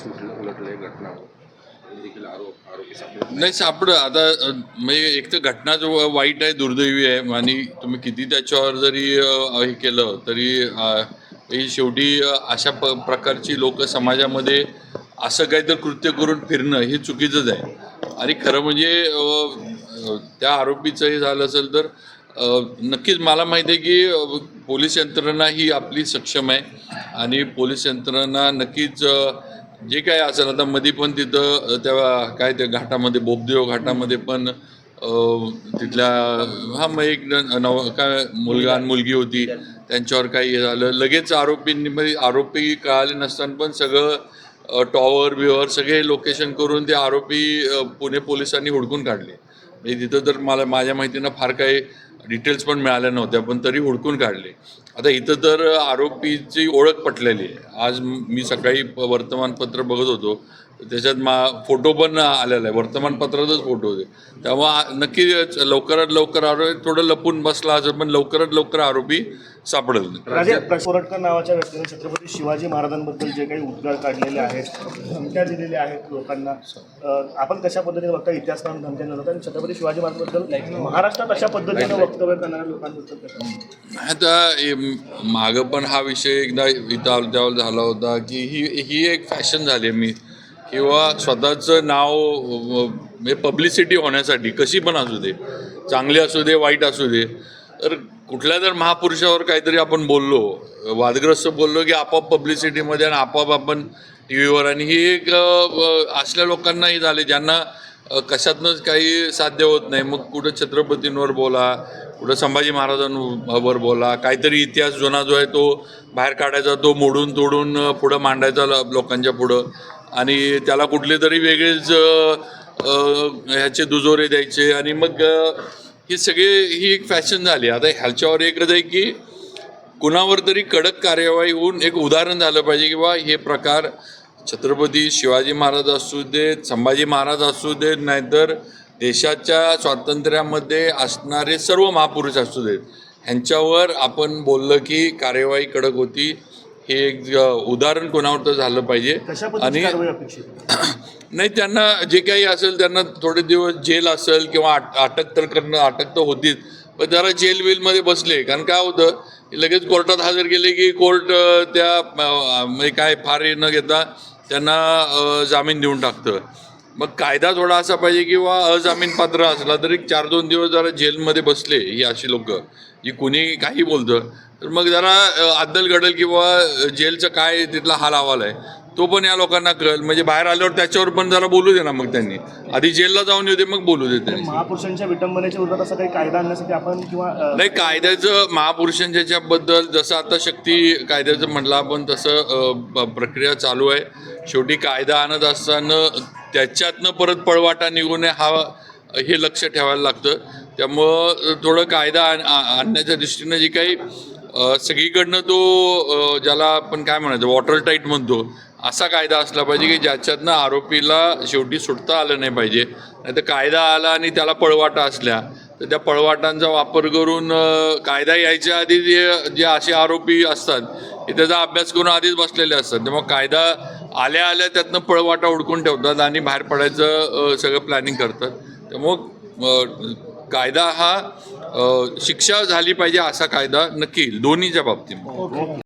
केस उलटले घटना देखील आरोप आरोपी नाही सापड आता म्हणजे एक तर घटना जो वाईट आहे दुर्दैवी आहे आणि तुम्ही किती त्याच्यावर जरी हे केलं तरी हे शेवटी अशा प प्रकारची लोक समाजामध्ये असं काहीतरी कृत्य करून फिरणं हे चुकीचंच आहे. आणि खरं म्हणजे त्या आरोपीचं हे झालं असेल तर नक्कीच मला माहिती आहे की पोलीस यंत्रणा ही आपली सक्षम आहे. आणि पोलीस यंत्रणा नक्कीच जे काय असेल आता मध्ये पण तिथं अ, त्या काय त्या घाटामध्ये बोबदेव घाटामध्ये पण तिथल्या हा मग एक नव काय मुलगा आणि मुलगी होती. त्यांच्यावर काही हे झालं. लगेच आरोपींमध्ये म्हणजे आरोपी कळाले नसताना पण सगळं टॉवर बिवर सगळे लोकेशन करून ते आरोपी पुणे पोलिसांनी हुडकून काढले. म्हणजे तिथं तर मला माझ्या माहितीनं फार काही डिटेल्स पण मिळाल्या नव्हत्या पण तरी हुडकून काढले. आता इथं तर आरोपीची ओळख पटलेली आहे. आज मी सकाळी वर्तमानपत्र बघत होतो. त्याच्यात मा फोटो पण आलेला आहे. वर्तमानपत्रातच फोटो होते. त्यामुळे नक्की लवकरात लवकर आरोपी थोडं लपून बसला असेल पण लवकरात लवकर आरोपी सापडेल. कोरटकर नावाच्या व्यक्तीने छत्रपती शिवाजी महाराजांबद्दल जे काही उद्गार काढलेले आहेत धमक्या दिलेल्या आहेत लोकांना आपण कशा पद्धतीने बघता इतिहास काढून धमक्या देतात आणि छत्रपती शिवाजी महाराजांबद्दल महाराष्ट्रात अशा पद्धतीने वक्तव्य करणाऱ्या लोकांबद्दल आता मागं पण हा विषय एकदा इथं आल- झाला होता की ही ही एक फॅशन झाली आहे मी. किंवा स्वतःचं नाव म्हणजे पब्लिसिटी होण्यासाठी कशी पण असू दे चांगली असू दे वाईट असू दे तर कुठल्या जर महापुरुषावर काहीतरी आपण बोललो वादग्रस्त बोललो की आपोआप पब्लिसिटीमध्ये आणि आपोआप आपण टी व्हीवर आणि ही एक असल्या लोकांनाही झाले ज्यांना कशातनंच काही साध्य होत नाही. मग कुठं छत्रपतींवर बोला कुठं संभाजी महाराजांवर बोला काहीतरी इतिहास जुना जो आहे तो बाहेर काढायचा तो मोडून तोडून पुढं मांडायचा लोकांच्या पुढं. आणि त्याला कुठले तरी वेगळेच ह्याचे दुजोरे द्यायचे. आणि मग हे ही सगळी ही एक फॅशन झाली. आता ह्याच्यावर एकच आहे की कुणावर तरी कडक कार्यवाही होऊन एक उदाहरण झालं पाहिजे की बा हे प्रकार छत्रपती शिवाजी महाराज असू देत संभाजी महाराज असू देत नाहीतर देशाच्या स्वातंत्र्यामध्ये असणारे सर्व महापुरुष असू देत. ह्यांच्यावर आपण बोललं की कार्यवाही कडक होती. हे एक उदाहरण कोणावर तर झालं पाहिजे. आणि? नाही त्यांना जे काही असेल त्यांना थोडे दिवस जेल असेल किंवा अट- अटक तर करणं अटक तर होतीच. पण जरा जेल वेलमध्ये बसले. कारण काय होतं लगेच कोर्टात हजर केले की कोर्ट त्या म्हणजे काय फार न घेता त्यांना जामीन देऊन टाकतं. मग कायदा थोडा असा पाहिजे किंवा अजामीन पात्र असला तरी चार दोन दिवस जरा जेलमध्ये बसले ही अशी लोक जी कुणी काही बोलतं. तर मग जरा अद्दल घडल किंवा जेलचं काय तिथला हाल अहवाल आहे तो पण या लोकांना कळेल. म्हणजे बाहेर आल्यावर त्याच्यावर पण जरा बोलू दे ना मग त्यांनी. आधी जेलला जाऊन येऊ दे मग बोलू दे त्यांनी. महापुरुषांच्या विटंबनेच्या विरोधात असं काही कायदा आणण्यासाठी आपण किंवा नाही कायद्याचं महापुरुषांच्या याच्याबद्दल जसं आता शक्ती कायद्याचं म्हटलं आपण तसं प्रक्रिया चालू आहे. शेवटी कायदा आणत असताना त्याच्यातनं परत पळवाटा निघू नये हा हे लक्ष ठेवायला लागतं. त्यामुळं थोडं कायदा आणण्याच्या दृष्टीनं जी काही सगळीकडनं तो ज्याला आपण काय म्हणायचं वॉटर टाईट म्हणतो असा कायदा असला पाहिजे की ज्याच्यातनं आरोपीला शेवटी सुटता आलं नाही पाहिजे. नाही तर कायदा आला आणि त्याला पळवाटा असल्या तर त्या पळवाटांचा वापर करून कायदा यायच्या आधी जे जे असे आरोपी असतात ते त्याचा अभ्यास करून आधीच बसलेले असतात. त्यामुळे कायदा आल्या आल्या त्यातनं पळवाटा उडकून ठेवतात आणि बाहेर पडायचं सगळं प्लॅनिंग करतात. त्यामुळं कायदा हा शिक्षा झाली पाहिजे असा कायदा नक्की दोन्हीच्या बाबतीत.